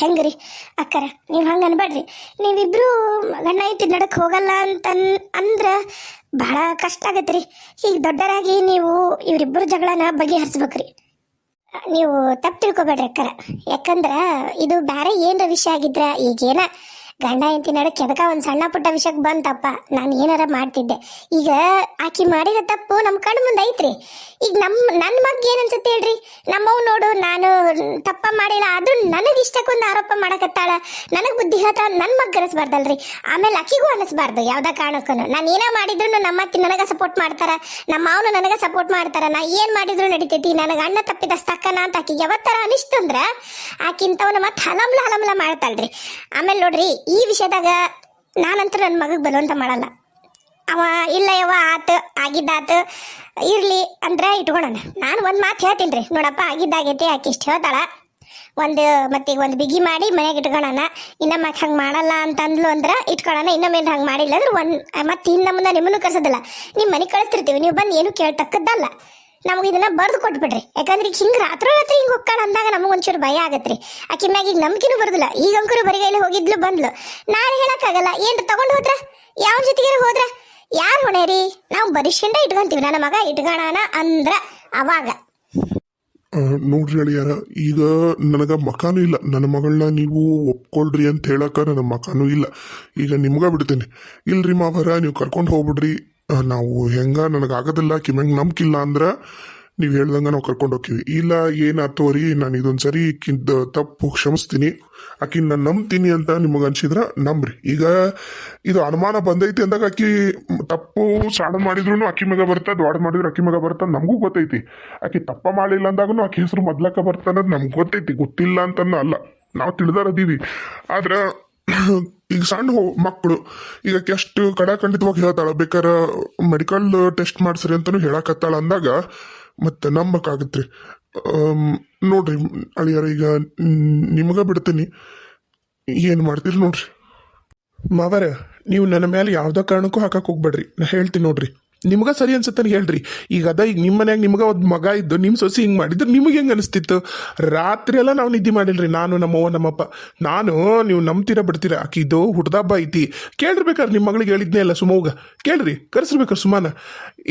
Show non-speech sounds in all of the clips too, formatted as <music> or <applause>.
ಹೆಂಗ್ರಿ ಅಕ್ಕರ? ನೀವು ಹಂಗೆ ಅನ್ಬೇಡ್ರಿ ನೀವಿಬ್ರು ಗಂಡ ಐತಿ ನಡಕ್ಕೆ ಹೋಗಲ್ಲ ಅಂತ ಅಂದ್ರೆ ಬಹಳ ಕಷ್ಟ ಆಗತ್ತೆ ರೀ ಈಗ ದೊಡ್ಡರಾಗಿ ನೀವು ಇವರಿಬ್ಬರು ಜಗಳನ ಬಗೆಹರಿಸ್ಬೇಕ್ರಿ. ನೀವು ತಪ್ಪು ತಿಳ್ಕೊಬೇಡ್ರಿ ಅಕ್ಕರ. ಯಾಕಂದ್ರೆ ಇದು ಬೇರೆ ಏನರ ವಿಷಯ ಆಗಿದ್ರ ಈಗೇನ ಗಂಡ ಹೆಂಡತಿ ನಡಕ್ ಎದಕ ಒಂದು ಸಣ್ಣ ಪುಟ್ಟ ವಿಷಯಕ್ಕೆ ಬಂತಪ್ಪ. ನಾನು ಏನಾರ ಮಾಡ್ತಿದ್ದೆ. ಈಗ ಆಕಿ ಮಾಡಿದ ತಪ್ಪು ನಮ್ಮ ಕಣ್ಣು ಮುಂದೆ ಐತ್ರಿ. ಈಗ ನಮ್ಮ ನನ್ನ ಮಗ್ ಏನ್ ಅನ್ಸುತ್ತೆ ಹೇಳ್ರಿ? ನಮ್ಮವ್ ನೋಡು, ನಾನು ತಪ್ಪ ಮಾಡಿಲ್ಲ, ಅದು ನನಗೆ ಇಷ್ಟಕ್ಕೊಂದು ಆರೋಪ ಮಾಡಕತ್ತಾಳ. ನನಗೆ ಬುದ್ಧಿ ಹೇಳ್ತಾಳ ನನ್ನ ಮಗ್ ಅನಿಸ್ಬಾರ್ದಲ್ರಿ ಆಮೇಲೆ ಆಕಿಗೂ ಅನಿಸ್ಬಾರ್ದು ಯಾವ್ದ ಕಾರಣಕ್ಕೂ ನಾನು ಏನ ಮಾಡಿದ್ರು ನಮ್ಮ ಅತ್ತಿ ನನಗೆ ಸಪೋರ್ಟ್ ಮಾಡ್ತಾರ, ನಮ್ಮ ಅವನು ನನಗೆ ಸಪೋರ್ಟ್ ಮಾಡ್ತಾರ, ನಾ ಏನ್ ಮಾಡಿದ್ರು ನಡಿತೈತಿ, ನನಗೆ ಅಣ್ಣ ತಪ್ಪಿದಸ್ತಕ್ಕನ ಅಂತ ಆಕಿಗೆ ಯಾವತ್ತರ ಅನಿಸ್ತಂದ್ರ ಆಕಿಂತವನ್ನ ಮತ್ತೆ ಹಲಮ್ಲ ಹಲಮ್ಲ ಮಾಡ್ತಾಳ್ರಿ. ಆಮೇಲೆ ನೋಡ್ರಿ ಈ ವಿಷಯದಾಗ ನಾನಂತೂ ನನ್ನ ಮಗಗೆ ಬಲವಂತ ಮಾಡಲ್ಲ. ಅವ ಇಲ್ಲ ಯವ್ವ, ಆತ, ಆಗಿದ್ದಾತ, ಇರಲಿ ಅಂದ್ರೆ ಇಟ್ಕೊಳೋಣ. ನಾನು ಒಂದು ಮಾತು ಹೇಳ್ತೀನಿ ರೀ ನೋಡಪ್ಪ, ಆಗಿದ್ದಾಗೈತಿ, ಆಕೆ ಇಷ್ಟು ಹೇಳ್ತಾಳ. ಒಂದು ಮತ್ತೆ ಒಂದು ಬಿಗಿ ಮಾಡಿ ಮನೆಗೆ ಇಟ್ಕೊಳ್ಳೋಣ ಇನ್ನೊಮ್ಮೆ ಹಂಗೆ ಮಾಡಲ್ಲ ಅಂತ ಅಂದ್ಲು ಅಂದ್ರೆ ಇಟ್ಕೊಳ್ಳೋಣ ಇನ್ನೊಮ್ಮೆ ಹಂಗೆ ಮಾಡಿಲ್ಲ ಅಂದ್ರೆ ಒಂದು, ಮತ್ತೆ ಹಿಂದೆ ಮುಂದೆ ನಿಮ್ಮನ್ನು ಕಳ್ಸೋದಿಲ್ಲ ನಿಮ್ಮ ಮನೆ ಕಳಿಸ್ತಿರ್ತೀವಿ. ನೀವು ಬಂದು ಏನು ಕೇಳ್ತಕ್ಕದ್ದಲ್ಲ. ನಮಗೆ ಇದನ್ನ ಬರ್ದು ಕೊಟ್ಬಿಡ್ರಿ ಯಾಕಂದ್ರೆ ಈಗ ಹಿಂಗೆ ರಾತ್ರಿ ರಾತ್ರಿ ಹಿಂಗ್ ಹೊಕ್ಕಾಳ ಅಂದಾಗ ನಮಗೆ ಒಂಚೂರು ಭಯ ಆಗತ್ರಿ. ಆಕಿ ಮ್ಯಾಗ ಈಗ ನಂಬಿಕೆನೂ ಬರೋದಿಲ್ಲ. ಈಗ ಅಂಕರು ಬರಿಗೈಲಿ ಹೋಗಿದ್ಲು ಬಂದ್ಲು. ನಾಳೆ ಹೇಳಕ್ಕಾಗಲ್ಲ. ಏನ್ ತಗೊಂಡ್ ಹೋದ್ರ? ಯಾವ ಜೊತೆಗೆ ಹೋದ್ರ? ಯಾರು ಹೊಣೆ ರೀ? ನಾವು ಬರಿಷ್ಠಂಡ ಇಟ್ಕೊಂತೀವಿ. ನನ್ನ ಮಗ ಇಟ್ಕೋಣ ಅಂದ್ರ ಅವಾಗ. ನೋಡ್ರಿ ಅಳಿಯಾರ, ಈಗ ನನಗ ಮಕಾನು ಇಲ್ಲ. ನನ್ನ ಮಗಳನ್ನ ನೀವು ಒಪ್ಕೊಳ್ರಿ ಅಂತ ಹೇಳಕ ನನ್ನ ಮಕಾನು ಇಲ್ಲ. ಈಗ ನಿಮ್ಗ ಬಿಡ್ತೇನೆ. ಇಲ್ರಿ ಮಾವರ, ನೀವು ಕರ್ಕೊಂಡು ಹೋಗ್ಬಿಡ್ರಿ. ನಾವು ಹೆಂಗ ನನಗಾಗೋದಿಲ್ಲ ಕಿಮ್ಯಾಂಗ ನಂಬಿಕಿಲ್ಲ ಅಂದ್ರೆ ನೀವು ಹೇಳ್ದಂಗೆ ನಾವು ಕರ್ಕೊಂಡು ಹೋಗ್ತೀವಿ. ಇಲ್ಲ ಏನಾತೋರಿ ನಾನು ಇದೊಂದ್ಸರಿ ಕಿಂತ ತಪ್ಪು ಕ್ಷಮಿಸ್ತೀನಿ. ಆಕಿನ ನಾನು ನಂಬ್ತೀನಿ ಅಂತ ನಿಮಗೆ ಅನ್ಸಿದ್ರ ನಂಬ್ರಿ. ಈಗ ಇದು ಅನುಮಾನ ಬಂದೈತಿ ಅಂದಾಗ ಆಕಿ ತಪ್ಪು ಸಾಡ ಮಾಡಿದ್ರು ಅಕ್ಕಿ ಮಗ ಬರ್ತದೆ ದೊಡ್ಡ ಮಾಡಿದ್ರು ಅಕ್ಕಿ ಮಗ ಬರ್ತದೆ ನಮಗೂ ಗೊತ್ತೈತಿ. ಆಕಿ ತಪ್ಪ ಮಾಡಿಲ್ಲ ಅಂದಾಗೂ ಆಕಿ ಹೆಸರು ಮೊದ್ಲಕ್ಕ ಬರ್ತದ ನಮ್ಗೆ ಗೊತ್ತೈತಿ. ಗೊತ್ತಿಲ್ಲ ಅಂತ ಅಲ್ಲ. ನಾವು ತಿಳಿದಾರದೀವಿ ಆದ್ರ ಈಗ ಸಣ್ಣ ಮಕ್ಕಳು ಈಗ ಎಷ್ಟು ಕಡಾಖಂಡಿತವಾಗಿ ಹೇಳ್ತಾಳ, ಬೇಕಾರ ಮೆಡಿಕಲ್ ಟೆಸ್ಟ್ ಮಾಡಿಸ್ರಿ ಅಂತಾನು ಹೇಳಕತ್ತಾಳ ಅಂದಾಗ, ಮತ್ತೆ ನಂಬಕ್ಕಾಗತ್ರಿ. ನೋಡ್ರಿ ಅಳಿಯಾರ, ಈಗ ನಿಮಗ ಬಿಡ್ತೀನಿ. ಏನು ಮಾಡ್ತೀರಿ ನೋಡ್ರಿ? ಮಾವರ, ನೀವು ನನ್ನ ಮೇಲೆ ಯಾವುದೇ ಕಾರಣಕ್ಕೂ ಹಾಕಕ್ಕೆ ಹೋಗ್ಬೇಡ್ರಿ. ನಾ ಹೇಳ್ತೀನಿ ನೋಡ್ರಿ. ನಿಮ್ಗೆ ಸರಿ ಅನ್ಸುತ್ತಾನೆ ಹೇಳ್ರಿ. ಈಗ ಅದ, ಈಗ ನಿಮ್ಮ ಮನ್ಯಾಗ ನಿಮ್ಗೆ ಒಂದು ಮಗ ಇದ್ದು ನಿಮ್ಮ ಸೊಸಿ ಹಿಂಗೆ ಮಾಡಿದ್ರೆ ನಿಮಗೆ ಹೆಂಗೆ ಅನಿಸ್ತಿತ್ತು? ರಾತ್ರಿ ಎಲ್ಲ ನಾವು ನಿದ್ದೆ ಮಾಡಿಲ್ರಿ. ನಾನು, ನಮ್ಮವ್ವ, ನಮ್ಮಪ್ಪ. ನಾನು, ನೀವು ನಂಬ್ತೀರ ಬಿಡ್ತೀರ? ಆಕಿದು ಹುಡ್ದಬ್ಬ ಐತಿ. ಕೇಳಿರ್ಬೇಕಾರೆ ನಿಮ್ಮ ಮಗಳಿಗೆ ಹೇಳಿದ್ನೇ ಇಲ್ಲ ಸುಮೋಗ ಕೇಳ್ರಿ, ಕರೆಸಿರ್ಬೇಕಾರೆ ಸುಮಾನ.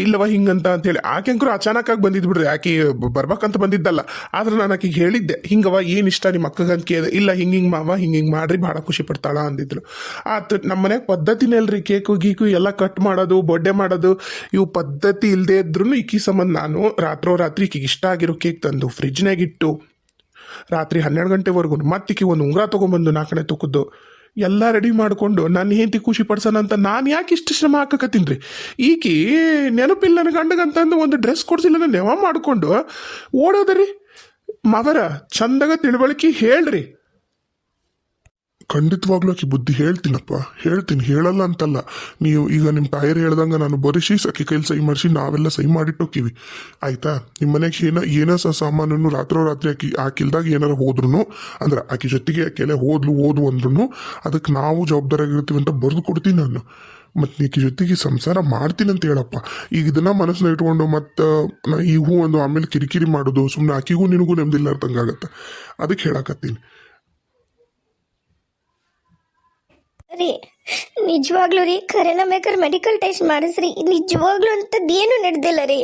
ಇಲ್ಲವ ಹಿಂಗಂತ ಅಂತೇಳಿ ಆಕೆ ಅಂಕರು ಅಚಾನಕ್ಕಾಗಿ ಬಂದಿದ್ದು ಬಿಡ್ರಿ. ಆಕೆ ಬರ್ಬೇಕಂತ ಬಂದಿದ್ದಲ್ಲ. ಆದ್ರೆ ನಾನು ಆಕೆಗೆ ಹೇಳಿದ್ದೆ. ಹಿಂಗವ ಏನು ಇಷ್ಟ ನಿಮ್ಮ ಅಕ್ಕಗಂತ ಕೇಳಿದೆ ಇಲ್ಲ, ಹಿಂಗೆ ಹಿಂಗೆ ಮಾವ, ಹಿಂಗೆ ಹಿಂಗೆ ಮಾಡ್ರಿ ಭಾಳ ಖುಷಿ ಪಡ್ತಾಳ ಅಂದಿದ್ರು ಆತು ನಮ್ಮ ಮನ್ಯಾಗ ಪದ್ಧತಿನೇ ಅಲ್ರಿ ಕೇಕು, ಗೀಕು ಎಲ್ಲ ಕಟ್ ಮಾಡೋದು, ಬೊಡ್ಡೆ ಮಾಡೋದು. ಇವು ಪದ್ಧತಿ ಇಲ್ಲದೆ ಇದ್ರೂ ಈಕಿ ಸಂಬಂಧ ನಾನು ರಾತ್ರೋ ರಾತ್ರಿ ಈಕಿಗೆ ಇಷ್ಟ ಆಗಿರೋ ಕೇಕ್ ತಂದು ಫ್ರಿಜ್ನಾಗ ಇಟ್ಟು ರಾತ್ರಿ ಹನ್ನೆರಡು ಗಂಟೆವರೆಗೂ ಮತ್ತಿಕ್ಕಿ ಒಂದು ಉಂಗುರ ತೊಗೊಂಬಂದು ನಾಲ್ಕನೇ ತುಕ್ಕದ್ದು ಎಲ್ಲ ರೆಡಿ ಮಾಡಿಕೊಂಡು ನನ್ನ ಹೆಂಡತಿ ಖುಷಿ ಪಡ್ಸೋಣ ಅಂತ ನಾನು ಯಾಕೆ ಇಷ್ಟು ಶ್ರಮ ಹಾಕಕತ್ತೀನಿ ರೀ? ಈಕಿ ನೆನಪಿಲ್ಲ ನನ್ನ ಗಂಡಗಂತಂದು ಒಂದು ಡ್ರೆಸ್ ಕೊಡ್ಸಿಲ್ಲ ನೆವ ಮಾಡಿಕೊಂಡು ಓಡೋದ್ರಿ. ಮವರ, ಚಂದಾಗ ತಿಳುವಳಿಕೆ ಹೇಳ್ರಿ. ಖಂಡಿತವಾಗ್ಲೂ ಆಕಿ ಬುದ್ಧಿ ಹೇಳ್ತೀನಪ್ಪ. ಹೇಳ್ತೀನಿ, ಹೇಳಲ್ಲ ಅಂತಲ್ಲ. ನೀವು ಈಗ ನಿಮ್ಮ ಟೈರ್ ಹೇಳ್ದಂಗೆ ನಾನು ಬರಿಸಿ ಅಕ್ಕಿ ಕೈಲಿ ಸಹಿ ಮಾಡಿಸಿ ನಾವೆಲ್ಲ ಸಹಿ ಮಾಡಿಟ್ಟೋಕಿವಿ. ಆಯ್ತಾ? ನಿಮ್ಮ ಮನೆಗೆ ಏನ ಏನ ಸ ಸಾಮಾನನ್ನು ರಾತ್ರೋ ರಾತ್ರಿ ಆಕಿ, ಆಕಿಲ್ದಾಗ ಏನಾರ ಹೋದ್ರು ಅಂದ್ರೆ ಆಕಿ ಜೊತೆಗೆ ಆಕೆಲೆ ಹೋದ್ಲು ಓದು ಅಂದ್ರೂ ಅದಕ್ಕೆ ನಾವು ಜವಾಬ್ದಾರಾಗಿರ್ತೀವಿ ಅಂತ ಬರೆದು ಕೊಡ್ತೀನಿ ನಾನು. ಮತ್ತು ನೀಕಿ ಜೊತೆಗೆ ಸಂಸಾರ ಮಾಡ್ತೀನಿ ಅಂತ ಹೇಳಪ್ಪ. ಈಗ ಇದನ್ನ ಮನಸ್ಸನ್ನ ಇಟ್ಕೊಂಡು ಮತ್ತು ನಾ ಈ ಹೂ ಒಂದು ಆಮೇಲೆ ಕಿರಿಕಿರಿ ಮಾಡೋದು ಸುಮ್ಮನೆ ಆಕಿಗೂ ನಿನಗೂ ನೆಮ್ಮದಿಲ್ಲ ಇರ್ತಂಗಾಗತ್ತೆ ಅದಕ್ಕೆ ಹೇಳಕತ್ತೀನಿ. ರೀ, ನಿಜವಾಗ್ಲೂ ರೀ ಖರೇನ ಬೇಕಾದ್ರೆ ಮೆಡಿಕಲ್ ಟೆಸ್ಟ್ ಮಾಡಿಸ್ರಿ. ನಿಜವಾಗ್ಲೂ ಅಂತದ್ದು ಏನು ನಡೆದಿಲ್ಲ ರೀ.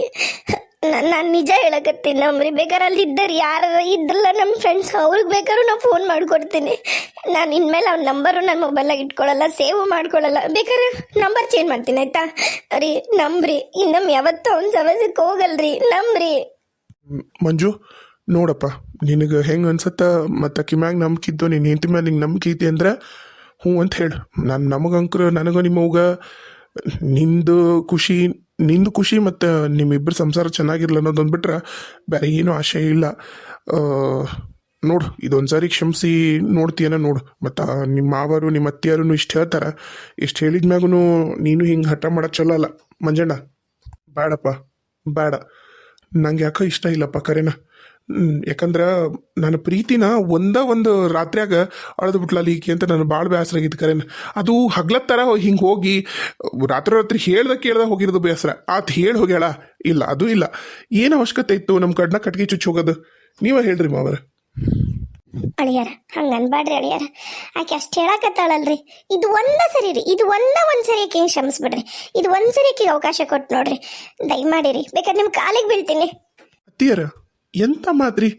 ನಾನು ನಿಜ ಹೇಳಕತ್ತೀನಿ. ನಮ್ರಿ ಬೇಕಾದ್ರೆ ಅಲ್ಲಿ ಇದ್ದರಿ ಯಾರ ಇದ್ರಲ್ಲ ನಮ್ಮ ಫ್ರೆಂಡ್ಸ್ ಅವ್ರಿಗೆ ಬೇಕಾದ್ರೂ ನಾವು ಫೋನ್ ಮಾಡಿಕೊಡ್ತೀನಿ. ನಾನು ಇನ್ಮೇಲೆ ಅವ್ನ ನಂಬರು ನನ್ನ ಮೊಬೈಲಾಗ ಇಟ್ಕೊಳ್ಳಲ್ಲ ಸೇವ್ ಮಾಡ್ಕೊಳ್ಳಲ್ಲ ಬೇಕಾದ್ರೆ ನಂಬರ್ ಚೇಂಜ್ ಮಾಡ್ತೀನಿ, ಆಯ್ತಾ? ರೀ ನಂಬ್ರಿ ಇನ್ನೊಮ್ಮೆ ಯಾವತ್ತೂ ಅವ್ನ ಸಮಸ್ಯೆಗೆ ಹೋಗಲ್ರಿ. ನಂಬ್ರಿ ಮಂಜು, ನೋಡಪ್ಪ, ನಿನಗೆ ಹೆಂಗೆ ಅನ್ಸತ್ತ? ಮತ್ತು ಕಿಮ್ಯಾಗ ನಂಬಿಕಿದ್ದು ನಿನ್ನ ಹೆಂಡತಿ ಮೇಲೆ ನಿಂಗೆ ನಂಬಿಕೆ ಐತಿ ಅಂದ್ರೆ ಹ್ಞೂ ಅಂತ ಹೇಳು. ನಾನು ನಮಗಂಕ್ರ ನನಗೂ ನಿಮ್ಮವ್ಗ ನಿಂದು ಖುಷಿ ನಿಂದು ಖುಷಿ ಮತ್ತು ನಿಮ್ಮಿಬ್ಬರ ಸಂಸಾರ ಚೆನ್ನಾಗಿರಲ್ಲ ಅನ್ನೋದೊಂದು ಬಿಟ್ರೆ ಬೇರೆ ಏನೂ ಆಶೆ ಇಲ್ಲ. ನೋಡು ಇದೊಂದು ಸಾರಿ ಕ್ಷಮಿಸಿ ನೋಡ್ತೀಯನ ನೋಡು. ಮತ್ತು ನಿಮ್ಮ ಮಾವರು ನಿಮ್ಮ ಅತ್ತಿಯರು ಇಷ್ಟು ಹೇಳ್ತಾರೆ. ಇಷ್ಟು ಹೇಳಿದ ಮ್ಯಾಗೂ ನೀನು ಹಿಂಗೆ ಹಠ ಮಾಡೋ ಚಲೋ ಅಲ್ಲ. ಮಂಜಣ್ಣ ಬೇಡಪ್ಪ ಬೇಡ ನಂಗೆ ಯಾಕೋ ಇಷ್ಟ ಇಲ್ಲಪ್ಪ ಕರೆನ. ಯಾಕಂದ್ರ ನನ್ನ ಪ್ರೀತಿನ ಒಂದ ಒಂದು ರಾತ್ರಿಯಾಗ ಅಳದು ಬಿಟ್ಲಲ್ಲ ಈಕೆ ಅಂತ ನಾನು ಭಾಳ ಬೇಸರ ಆಗಿತ್ತು ಕರೆನ. ಅದು ಹಗ್ಲತ್ತರ ಹಿಂಗೆ ಹೋಗಿ ರಾತ್ರಿ ರಾತ್ರಿ ಹೇಳ್ದ ಕೇಳ್ದ ಹೋಗಿರೋದು ಬೇಸರ. ಆತ್ ಹೇಳಿ ಹೋಗ್ಯಾಳ ಇಲ್ಲ ಅದು ಇಲ್ಲ. ಏನು ಅವಶ್ಯಕತೆ ಇತ್ತು ನಮ್ಮ ಕಡ್ನ ಕಟ್ಗೆ ಚುಚ್ಚಿ ಹೋಗೋದು? ನೀವೇ ಹೇಳ್ರಿ ಮಾವರ. ಅಳಿಯಾರ ಹಂಗ ಅನ್ಬಾಡ್ರಿ ಅಳಿಯಾರ. ಆಕೆ ಅಷ್ಟು ಹೇಳಕತ್ತಾಳಲ್ರಿ. ಇದು ಒಂದ ಸರಿ ರೀ ಇದು ಒಂದ ಒಂದ್ ಸರಿ ಆಕೆ ಕ್ಷಮಿಸ್ಬಿಡ್ರಿ ಇದು ಒಂದ್ ಸರಿ ಆಕೆಗೆ ಅವಕಾಶ ಕೊಟ್ಟು ನೋಡ್ರಿ. ದಯಮಾಡಿರಿ ಬೇಕಾದ್ರೆ ನಿಮ್ ಕಾಲಿಗೆ ಬೀಳ್ತೀನಿ. ಅತ್ತಿಯರ ಎಂತ ಮಾದ್ರಿ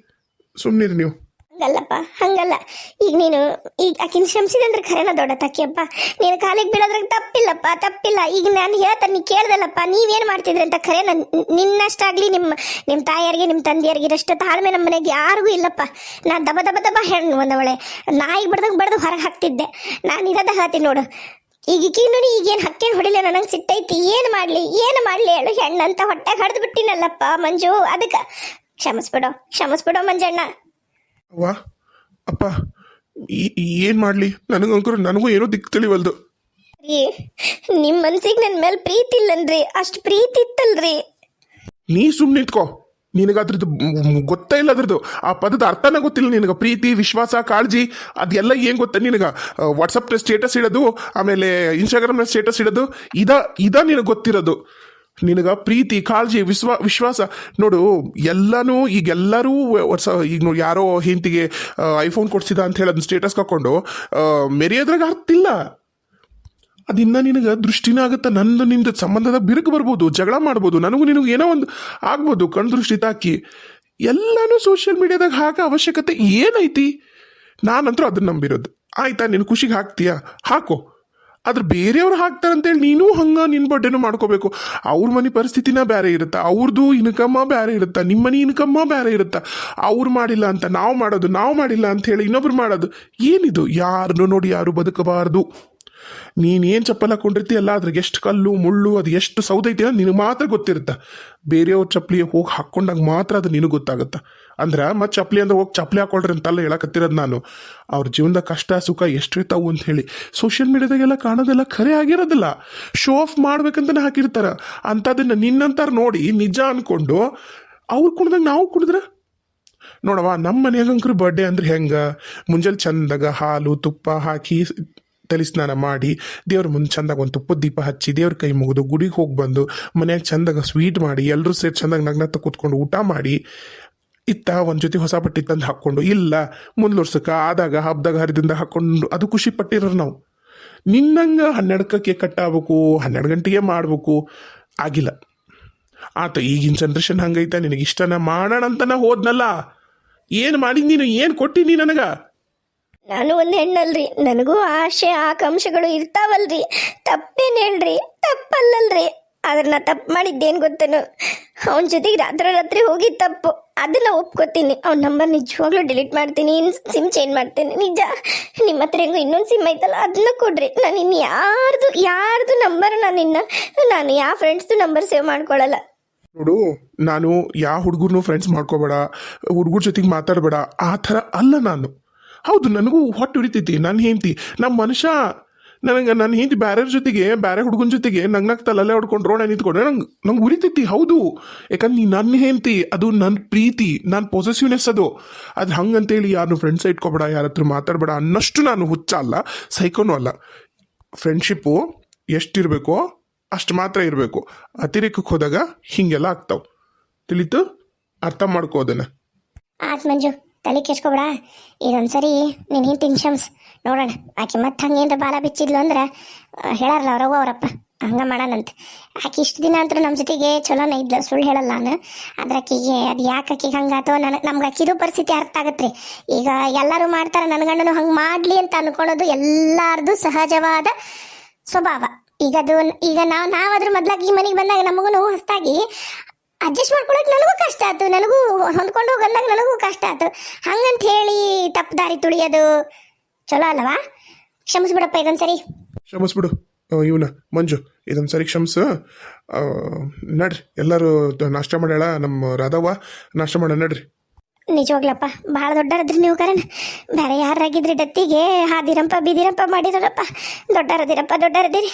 ಸುಮ್ಮನಿರಿ ನೀವು. ಹಂಗಲ್ಲಪ್ಪ, ಹಂಗಲ್ಲ. ಈಗ ನೀನು, ಈಗ ಆಕಿನ ಕ್ಷಮಿಸಿದೆ ಅಂದ್ರೆ ಖರೇನ ದೊಡ್ಡ ತಕ್ಕಿಯಪ್ಪ ನೀನು ಕಾಲಿಗೆ ಬೀಳೋದ್ರಾಗ ತಪ್ಪಿಲ್ಲಪ್ಪ, ತಪ್ಪಿಲ್ಲ. ಈಗ ನಾನು ಹೇಳ್ತಾನೆ, ನೀ ಕೇಳ್ದಲ್ಲಪ್ಪ, ನೀವೇನು ಮಾಡ್ತಿದ್ರಿ ಅಂತ ಖರೇನ ನನ್ ನಿನ್ನಷ್ಟಾಗ್ಲಿ ನಿಮ್ಮ ನಿಮ್ಮ ತಾಯಿಯರಿಗೆ ನಿಮ್ಮ ತಂದೆಯರಿಗೆ ಇರಷ್ಟು ತಾಳ್ಮೆ ನಮ್ಮ ಮನೆಗೆ ಯಾರಿಗೂ ಇಲ್ಲಪ್ಪ. ನಾ ದಬ ದಬ ದಬ ಹೆಣ್ಣು ಒಂದವಳೆ ನಾಯಿಗೆ ಬಡ್ದಂಗೆ ಬಡ್ದು ಹೊರಗೆ ಹಾಕ್ತಿದ್ದೆ. ನಾನು ಇರೋದ ಹೇಳ್ತೀನಿ ನೋಡು. ಈಗ ಈಗಿನ ಈಗೇನು ಹಕ್ಕೇನು ಹೊಡಿಲೇ ನನಗೆ ಸಿಟ್ಟೈತಿ. ಏನು ಮಾಡಲಿ? ಏನು ಮಾಡಲಿ ಹೇಳು, ಹೆಣ್ಣಂತ ಹೊಟ್ಟೆಗೆ ಹಡ್ದು ಬಿಟ್ಟಿನಲ್ಲಪ್ಪ ಮಂಜು. ಅದಕ್ಕೆ ಕ್ಷಮಿಸ್ಬಿಡೋ ಕ್ಷಮಿಸ್ಬಿಡೋ ಮಂಜಣ್ಣ. ವಾ ಅಪ್ಪ ಏನು ಮಾಡಲಿ? ನನಗಂಕರು ನನಗೂ ಏನೋ ದಿಕ್ಕು ತಿಳಿವಲ್ದು. ರೀ ನಿಮ್ಮ ಮನ್ಸಿಗೆ ನನ್ನ ಮೇಲೆ ಪ್ರೀತಿ ಇಲ್ಲನ್ರಿ ಅಷ್ಟು ಪ್ರೀತಿ ಇತ್ತಲ್ರಿ. ನೀ ಸುಮ್ಮನೆ ನಿಂತ್ಕೋ. ನಿನಗೆ ಅದ್ರದ್ದು ಮ್- ಗೊತ್ತೇ ಇಲ್ಲ ಅದ್ರದ್ದು. ಆ ಪದದ ಅರ್ಥನ ಗೊತ್ತಿಲ್ಲ ನಿನಗೆ. ಪ್ರೀತಿ ವಿಶ್ವಾಸ ಕಾಳಜಿ ಅದೆಲ್ಲ ಏನು ಗೊತ್ತಾ ನಿನಗೆ? ವಾಟ್ಸಪ್ ಸ್ಟೇಟಸ್ ಇಡೋದು ಆಮೇಲೆ ಇನ್ಸ್ಟಾಗ್ರಾಮ್ನ ಸ್ಟೇಟಸ್ ಇಡೋದು ಇದ ಇದ ನಿನಗೆ ಗೊತ್ತಿರೋದು. ನಿನಗೆ ಪ್ರೀತಿ, ಕಾಳಜಿ, ವಿಶ್ವಾ, ವಿಶ್ವಾಸ. ನೋಡು, ಎಲ್ಲನೂ ಈಗ ಎಲ್ಲರೂ ವರ್ಷ ಈಗ ನೋಡಿ ಯಾರೋ ಹೆಂಡತಿಗೆ ಐಫೋನ್ ಕೊಡ್ಸಿದ ಅಂತ ಹೇಳಿ ಅದನ್ನ ಸ್ಟೇಟಸ್ ಹಾಕೊಂಡು ಮೆರೆಯೋದ್ರಾಗ ಅರ್ಥ ಅದಿನ್ನ ನಿನಗೆ ದೃಷ್ಟಿನ ಆಗುತ್ತೆ, ನಂದು ನಿಮ್ದು ಸಂಬಂಧದ ಬಿರುಕು ಬರ್ಬೋದು, ಜಗಳ ಮಾಡ್ಬೋದು, ನನಗೂ ನಿನಗೂ ಏನೋ ಒಂದು ಆಗ್ಬೋದು, ಕಣ್ ದೃಷ್ಟಿ ತಾಕಿ. ಎಲ್ಲನೂ ಸೋಷಿಯಲ್ ಮೀಡಿಯಾದಾಗ ಹಾಕೋ ಅವಶ್ಯಕತೆ ಏನೈತಿ? ನಾನಂತರೂ ಅದನ್ನ ನಂಬಿರೋದು. ಆಯ್ತಾ, ನೀನು ಖುಷಿಗೆ ಹಾಕ್ತೀಯಾ? ಹಾಕೋ. ಆದ್ರೆ ಬೇರೆಯವ್ರು ಹಾಕ್ತಾರಂತೇಳಿ ನೀನು ಹಂಗ ನಿನ್ನ ಬಡ್ಡೆನೂ ಮಾಡ್ಕೋಬೇಕು. ಅವ್ರ ಮನೆ ಪರಿಸ್ಥಿತಿನ ಬೇರೆ ಇರುತ್ತಾ? ಅವ್ರದ್ದು ಇನ್ಕಮ್ಮ ಬೇರೆ ಇರುತ್ತಾ? ನಿಮ್ಮ ಮನೆ ಇನ್ಕಮ್ಮ ಬೇರೆ ಇರುತ್ತಾ? ಅವ್ರು ಮಾಡಿಲ್ಲ ಅಂತ ನಾವು ಮಾಡೋದು, ನಾವು ಮಾಡಿಲ್ಲ ಅಂತ ಹೇಳಿ ಇನ್ನೊಬ್ರು ಮಾಡೋದು ಏನಿದು? ಯಾರನ್ನು ನೋಡಿ ಯಾರು ಬದುಕಬಾರ್ದು. ನೀನೇನು ಚಪ್ಪಲ್ ಹಾಕೊಂಡಿರ್ತಿ ಅಲ್ಲ ಅದ್ರ ಎಷ್ಟು ಕಲ್ಲು, ಮುಳ್ಳು, ಅದು ಎಷ್ಟು ಸೌದೈತಿ ಅಂತ ನಿನಗೆ ಮಾತ್ರ ಗೊತ್ತಿರುತ್ತೆ. ಬೇರೆಯವ್ರ ಚಪ್ಪಲಿ ಹೋಗಿ ಹಾಕೊಂಡಾಗ ಮಾತ್ರ ಅದು ನಿನಗೆ ಗೊತ್ತಾಗುತ್ತೆ. ಅಂದ್ರೆ ಮತ್ತೆ ಚಪ್ಪಲಿ ಅಂದ್ರೆ ಹೋಗಿ ಚಪ್ಪಲಿ ಹಾಕೊಳ್ರಿ ಅಂತಲ್ಲ ಹೇಳಕತ್ತಿರೋದು ನಾನು. ಅವ್ರ ಜೀವನದ ಕಷ್ಟ, ಸುಖ ಎಷ್ಟು ಇರ್ತಾವು ಅಂತ ಹೇಳಿ. ಸೋಷಿಯಲ್ ಮೀಡಿಯಾದಾಗೆಲ್ಲ ಕಾಣೋದೆಲ್ಲ ಖರೆ ಆಗಿರೋದಿಲ್ಲ. Show of ಮಾಡ್ಬೇಕಂತಾನೆ ಹಾಕಿರ್ತಾರ. ಅಂಥದನ್ನ ನಿನ್ನಂತಾರ ನೋಡಿ ನಿಜ ಅನ್ಕೊಂಡು ಅವ್ರು ಕುಡ್ದಾಗ ನಾವು ಕುಡಿದ್ರೆ ನೋಡವ್ವ ನಮ್ಮ ಮನ್ಯಾಗಂಕ್ರು ಬರ್ಡೇ ಅಂದ್ರೆ ಹೆಂಗ? ಮುಂಜಾನೆ ಚಂದಾಗ ಹಾಲು ತುಪ್ಪ ಹಾಕಿ ತಲೆ ಸ್ನಾನ ಮಾಡಿ ದೇವ್ರ ಮುಂದೆ ಚಂದಾಗ ಒಂದು ತುಪ್ಪದ ದೀಪ ಹಚ್ಚಿ ದೇವ್ರ ಕೈ ಮುಗಿದು ಗುಡಿಗೆ ಹೋಗಿ ಬಂದು ಮನ್ಯಾಗ ಚಂದಾಗ ಸ್ವೀಟ್ ಮಾಡಿ ಎಲ್ಲರೂ ಸೇರಿ ಚಂದಾಗ ನಗ್ನತ್ತ ಕೂತ್ಕೊಂಡು ಊಟ ಮಾಡಿ ಇತ್ತ ಒಂದು ಜೊತೆ ಹೊಸ ಪಟ್ಟಿ ತಂದು ಹಾಕ್ಕೊಂಡು, ಇಲ್ಲ ಮುಂದ್ ಆದಾಗ ಹಬ್ಬದಾಗ ಹರಿದಿಂದ ಹಾಕ್ಕೊಂಡು ಅದು ಖುಷಿ ಪಟ್ಟಿರೋರು ನಾವು. ನಿನ್ನಂಗೆ ಹನ್ನೆರಡಕ್ಕೆ ಕೇಕ್ ಕಟ್ ಆಗ್ಬೇಕು, ಹನ್ನೆರಡು ಗಂಟೆಗೆ ಮಾಡ್ಬೇಕು, ಆಗಿಲ್ಲ. ಆತ ಈಗಿನ ಜನ್ರೇಷನ್ ಹಂಗೈತ, ನಿನಗೆ ಇಷ್ಟನ ಮಾಡೋಣ ಅಂತ ನಾ ಹೋದ್ನಲ್ಲ. ಏನು ಮಾಡಿ ನೀನು, ಏನು ಕೊಟ್ಟಿ ನನಗ? ನಾನು ಒಂದು ಹೆಣ್ಣಲ್ರಿ. ನನಗೂ ಆಸೆ ಆಕಾಂಕ್ಷೆಗಳು ಇರ್ತಾವಲ್ರಿ. ತಪ್ಪೇನು ಹೇಳ್ರಿ. ತಪ್ಪಲ್ಲಲ್ರಿ. ಆದ್ರೆ ನಾ ತಪ್ಪು ಮಾಡಿದ್ದೇನು ಗೊತ್ತೇನು? ಅವನ ಜೊತೆಗೆ ರಾತ್ರಿ ರಾತ್ರಿ ಹೋಗಿ ತಪ್ಪು. ಅದನ್ನ ಒಪ್ಕೋತೀನಿ. ಅವ್ನ ನಂಬರ್ ನಿಜವಾಗ್ಲೂ ಡಿಲೀಟ್ ಮಾಡ್ತೀನಿ. ಸಿಮ್ ಚೇಂಜ್ ಮಾಡ್ತೀನಿ. ನಿಜ? ನಿಮ್ಮ ಹತ್ರ ಹೆಂಗೋ ಇನ್ನೊಂದು ಸಿಮ್ ಐತಲ್ಲ ಅದನ್ನ ಕೊಡ್ರಿ. ನಾನು ಇನ್ನು ಯಾರ್ದು ಯಾರ್ದು ನಂಬರ್ ನಾನು ಇನ್ನು, ನಾನು ಯಾವ ಫ್ರೆಂಡ್ಸ್ದು ನಂಬರ್ ಸೇವ್ ಮಾಡ್ಕೊಳ್ಳಲ್ಲ ನೋಡು, ನಾನು ಯಾವ ಹುಡುಗರ್ನು ಫ್ರೆಂಡ್ಸ್ ಮಾಡ್ಕೋಬೇಡ. ಹುಡುಗರ ಜೊತೆಗೆ ಮಾತಾಡಬೇಡ. ಆ ಥರ ಅಲ್ಲ ನಾನು. ಹೌದು, ನನಗೂ ಹೊಟ್ಟೆ ಉರಿತೈತಿ. ನನ್ನ ಹೆಂಡತಿ ನಮ್ಮ ಮನುಷ್ಯ, ನನಗೆ ನನ್ನ ಹೆಂಡತಿ ಬ್ಯಾರೆ ಜೊತೆಗೆ ಬೇರೆ ಹುಡುಗನ ಜೊತೆಗೆ ನಂಗೆ ತಲೆ ಅಲ್ಲೇ ಹೊಡ್ಕೊಂಡು ರೋಡ ನಿಂತ್ಕೊಂಡ್ರೆ ನಂಗೆ ನಂಗೆ ಉರಿತೈತಿ, ಹೌದು. ಯಾಕಂದ್ರೆ ನೀ ನನ್ನ ಹೆಂಡತಿ, ಅದು ನನ್ನ ಪ್ರೀತಿ ನನ್ನ ಪೊಸೆಸಿವ್ನೆಸ್ ಅದು. ಅದು ಹಂಗಂತೇಳಿ ಯಾರು ಫ್ರೆಂಡ್ಸ್ ಇಟ್ಕೊಬೇಡ, ಯಾರ ಹತ್ರ ಮಾತಾಡಬೇಡ ಅನ್ನಷ್ಟು ನಾನು ಹುಚ್ಚ ಅಲ್ಲ ಸೈಕೋನು ಅಲ್ಲ. ಫ್ರೆಂಡ್ಶಿಪ್ಪು ಎಷ್ಟಿರಬೇಕೋ ಅಷ್ಟು ಮಾತ್ರ ಇರಬೇಕು. ಅತಿರೇಕಕ್ಕೆ ಹೋದಾಗ ಹೀಗೆಲ್ಲ ಆಗ್ತಾವೆ. ತಿಳಿತು? ಅರ್ಥ ಮಾಡ್ಕೋ ಅದನ್ನ. ಆತ್ ಮಂಜು. ತಲೆ ಕೆಡ್ಸ್ಕೊಬೇಡ. ಇದೊಂದ್ಸರಿ ನೀನು ಹಿಂಗೆ ಕ್ಷಮ್ಸ್. ನೋಡೋಣ. ಆಕೆ ಮತ್ತೆ ಹಂಗೇನ್ರ ಬಾಲ ಬಿಚ್ಚಿದ್ಲು ಅಂದ್ರೆ ಹೇಳಾರಲ್ಲ ಅವ್ರವ್ವ ಅವರಪ್ಪ. ಹಂಗ ಮಾಡೋಣಂತ. ಆಕೆ ಇಷ್ಟು ದಿನ ಅಂತೂ ನಮ್ಮ ಜೊತೆಗೆ ಚಲೋನ ಇದ್ಲು. ಸುಳ್ಳು ಹೇಳಲ್ಲ ನಾನು ಆದ್ರೆ ಆಕಿಗೆ ಅದು ಯಾಕೆ ಆಕಿಗೆ ಹಂಗಾತೋ ನನಗೆ ನಮ್ಗೆ ಆಕಿದು ಪರಿಸ್ಥಿತಿ ಅರ್ಥ ಆಗತ್ತೆ ರೀ ಈಗ ಎಲ್ಲರೂ ಮಾಡ್ತಾರೆ ನನ್ನ ಗಂಡನು ಹಂಗೆ ಮಾಡಲಿ ಅಂತ ಅನ್ಕೊಳೋದು ಎಲ್ಲಾರ್ದು ಸಹಜವಾದ ಸ್ವಭಾವ. ಈಗ ಅದು, ಈಗ ನಾವು, ನಾವಾದ್ರೂ ಮೊದ್ಲಾಗಿ ಈ ಮನೆಗೆ ಬಂದಾಗ ನಮಗೂ ಹೊಸ್ದಾಗಿ ಅಡ್ಜಸ್ಟ್ ಮಾಡ್ಕೊಳಕ್ ನನಗೂ ಕಷ್ಟ ಆಯ್ತು. ನನಗೂ ಹೊಂದ್ಕೊಂಡು ಹೋಗಂದಾಗ ನನಗೂ ಕಷ್ಟ ಆಯ್ತು. ಹಂಗಂತ ಹೇಳಿ ತಪ್ಪು ದಾರಿ ತುಳಿಯೋದು ಚಲೋ ಅಲ್ಲವಾ? ಕ್ಷಮಿಸ್ಬಿಡಪ್ಪ ಇದೊಂದ್ಸರಿ. ಕ್ಷಮಿಸ್ಬಿಡು. ಇವನ ಮಂಜು ಇದೊಂದು ಸರಿ ಕ್ಷಮಿಸು ನಡ್ರಿ ಎಲ್ಲರೂ ನಾಷ್ಟ ಮಾಡ್ಯಾಳ ನಮ್ಮ ರಾಧವ್ವ. ನಾಷ್ಟ ಮಾಡ ನಡ್ರಿ. ನಿಜವಾಗ್ಲಪ್ಪ ಭಾಳ ದೊಡ್ಡರದ್ರಿ ನೀವು ಕರೆನ ಬೇರೆ ಯಾರಾಗಿದ್ರಿ ಡತ್ತಿಗೆ ಹಾದಿರಂಪ ಬೀದಿರಂಪ ಮಾಡಿದ್ರಪ್ಪ ದೊಡ್ಡರದಿರಪ್ಪ ದೊಡ್ಡರದಿರಿ.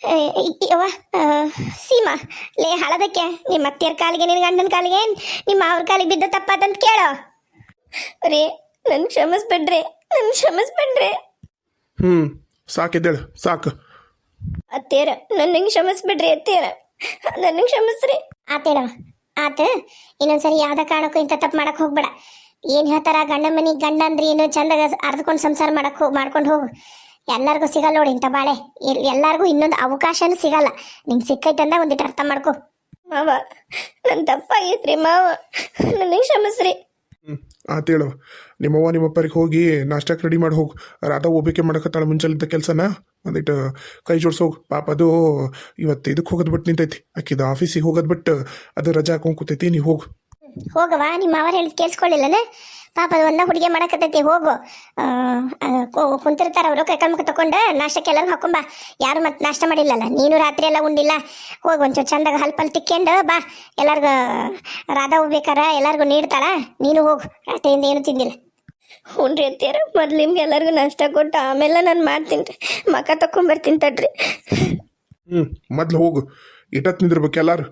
ಯವ್ವ ಸೀಮಾ ಲೇ ಹಳದಕ್ಕೆ ನಿಮ್ಮ ಅತ್ತಿಯರ ಕಾಲಿಗೆ ನಿನ್ನ ಗಂಡನ ಕಾಲಿಗೆ ನಿಮ್ಮ ಅವ್ರ ಕಾಲಿಗೆ ಬಿದ್ದ ತಪ್ಪಾದಂತ ಕೇಳೋ? ರೀ ನನ್ ಕ್ಷಮಿಸ್ಬಿಡ್ರಿ ನನ್ ಕ್ಷಮಿಸ್ಬಿಡ್ರಿ. ಹ್ಞೂ ಸಾಕಿದ್ದೇಳು ಸಾಕು. ಅತ್ತೇರ ನನ್ನ ಕ್ಷಮಿಸ್ಬಿಡ್ರಿ ಅತ್ತೇರ ನನ್ನ ಕ್ಷಮಿಸ್ರಿ. ಆತೇಳವ ಆತ ಇನ್ನೊಂದ್ಸರಿ ಯಾವ್ದ ಕಾರಣಕ್ಕೂ ಇಂಥ ತಪ್ಪು ಮಾಡಕ್ ಹೋಗ್ಬೇಡ. ಏನ್ ಹೇಳ್ತಾರ ಗಂಡ ಮನಿ ಗಂಡ ಅಂದ್ರೆ ಏನು ಚಂದಾಗ ಅರ್ದ್ಕೊಂಡು ಸಂಸಾರ ಮಾಡಕ್ ಹೋಗಿ ಮಾಡ್ಕೊಂಡು ಹೋಗು. ಎಲ್ಲರಿಗೂ ಸಿಗಲ್ಲ ನೋಡಿ ಇಂಥ ಬಾಳೆ. ಎಲ್- ಎಲ್ಲರಿಗೂ ಇನ್ನೊಂದು ಅವಕಾಶನೂ ಸಿಗಲ್ಲ. ನಿಂಗೆ ಸಿಕ್ಕೈತಂದ ಒಂದಿಟ್ಟು ಅರ್ಥ ಮಾಡ್ಕೊ. ಮಾವ ನನ್ನ ತಪ್ಪಾಗೈತ್ರಿ ಮಾವ. ನನಗೆ ಕ್ಷಮಿಸ್ರಿ. ಹ್ಞೂ ಆತ ಹೇಳವ ನಿಮ್ಮವ್ವ ನಿಮ್ಮಪ್ಪರಿಗೆ ಹೋಗಿ ನಾಷ್ಟಕ್ಕೆ ರೆಡಿ ಮಾಡಿ ಹೋಗು. ರಾಧಾ ಹೋಗ್ಬೇಕೆ ಮಾಡಕತ್ತಾಳ ಮುಂಚೆಲಿದ್ದ ಕೆಲಸನ. ಒಂದಿಟ್ಟು ಕೈ ಜೋಡ್ಸಿ ಹೋಗು. ಪಾಪ ಅದು ಇವತ್ತು ಇದಕ್ಕೆ ಹೋಗೋದು ಬಿಟ್ಟು ನಿಂತೈತಿ. ಆಕಿದ ಆಫೀಸಿಗೆ ಹೋಗೋದು ಬಿಟ್ಟು ಅದು ರಜಾ ಹಾಕೊಂಡು ಕೂತೈತಿ ನೀ ಹೋಗು. ಹೋಗವ ನಿಮ್ಮ ಅವ್ರು ಹೇಳಿದ್ ಕೇಳಿಸ್ಕೊಳ್ಳಿಲ್ಲನ? ಪಾಪ ಅದು ಒಂದ ಹುಡುಗಿ ಮಾಡಕತ್ತೈತಿ ಹೋಗು. ಕುಂತಿರ್ತಾರ ಅವರು ಕೈಕಲ್ಮುಖ ತಕೊಂಡ ನಾಷ್ಟಕ್ಕೆ ಎಲ್ಲರೂ ಹಾಕೊಂಬ ಯಾರು ಮತ್ತೆ ನಾಷ್ಟ ಮಾಡಿಲ್ಲಲ್ಲ? ನೀನು ರಾತ್ರಿ ಎಲ್ಲ ಉಂಡಿಲ್ಲ. ಹೋಗಿ ಒಂಚೂರು ಚಂದಾಗ ಹಲ್ಪಲ್ಲಿ ತಿಕ್ಕೊಂಡು ಬಾ. ಎಲ್ಲರಿಗೂ ರಾಧಾ ಹೋಗ್ಬೇಕಾರ ಎಲ್ಲರಿಗೂ ನೀಡ್ತಾಳ. ನೀನು ಹೋಗು ರಾತ್ರಿಯಿಂದ ಏನು ತಿಂದಿಲ್ಲ. ಹ್ಞೂ ಅಂತೀರ ಮೊದ್ಲು ನಿಮ್ಗೆ ಎಲ್ಲರಿಗೂ ನಾಷ್ಟ ಕೊಟ್ಟು ಆಮೇಲೆ ನಾನು ಮಾಡ್ತೀನಿ ರೀ. ಮಕ ತಕೊಂಬರ್ತೀನಿ ತಡ್ರಿ. ಹ್ಞೂ ಮೊದ್ಲು ಹೋಗು. ಇಟ್ಟತ್ ನಿಂದಿರ್ಬೇಕು ಎಲ್ಲಾರು.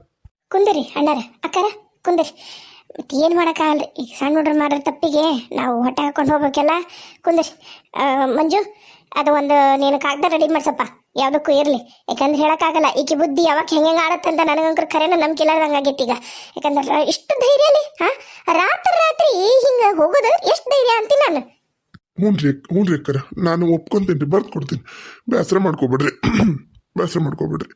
ಕುಂದರಿ ಅಣ್ಣಾರ ಅಕ್ಕಾರ ಕುಂದರಿ. ಮತ್ತೆ ಏನು ಮಾಡೋಕ್ಕಾಗಲ್ರಿ? ಈಗ ಸಣ್ಣ ಹುಡ್ರು ಮಾಡಿರೋ ತಪ್ಪಿಗೆ ನಾವು ಹೊಟ್ಟೆ ಹಾಕೊಂಡು ಹೋಗ್ಬೇಕೆಲ್ಲ? ಕುಂದರಿ ಮಂಜು, ಅದು ಒಂದು ನೀನು ಕಾಗದ ರೆಡಿ ಮಾಡ್ಸಪ್ಪ. ಯಾವುದಕ್ಕೂ ಇರಲಿ. ಯಾಕಂದ್ರೆ ಹೇಳೋಕ್ಕಾಗಲ್ಲ, ಈಕೆ ಬುದ್ಧಿ ಯಾವಾಗ ಹೆಂಗೆ ಆಡತ್ತಂತ ನನಗಂಕರ ಖರೇನ ನಂಬಿಕೆ ಇಲ್ಲಾರ್ದಂಗೆ ಈಗ. ಯಾಕಂದ್ರೆ ಇಷ್ಟು ಧೈರ್ಯ ಅಲ್ಲಿ, ಹಾಂ? ರಾತ್ರಿ ರಾತ್ರಿ ಹಿಂಗೆ ಹೋಗೋದು ಎಷ್ಟು ಧೈರ್ಯ ಅಂತೀನಿ ನಾನು. ಹ್ಞೂ ರೀ ಹ್ಞೂ ಅಕ್ಕರ. ನಾನು ಒಪ್ಕೊಂತೀನಿ ರೀ, ಬರ್ದು ಕೊಡ್ತೀನಿ. ಬೇಸರ ಮಾಡ್ಕೊಬೇಡ್ರಿ. <clears throat> ಬೇಸರ ಮಾಡ್ಕೊಬೇಡ್ರಿ.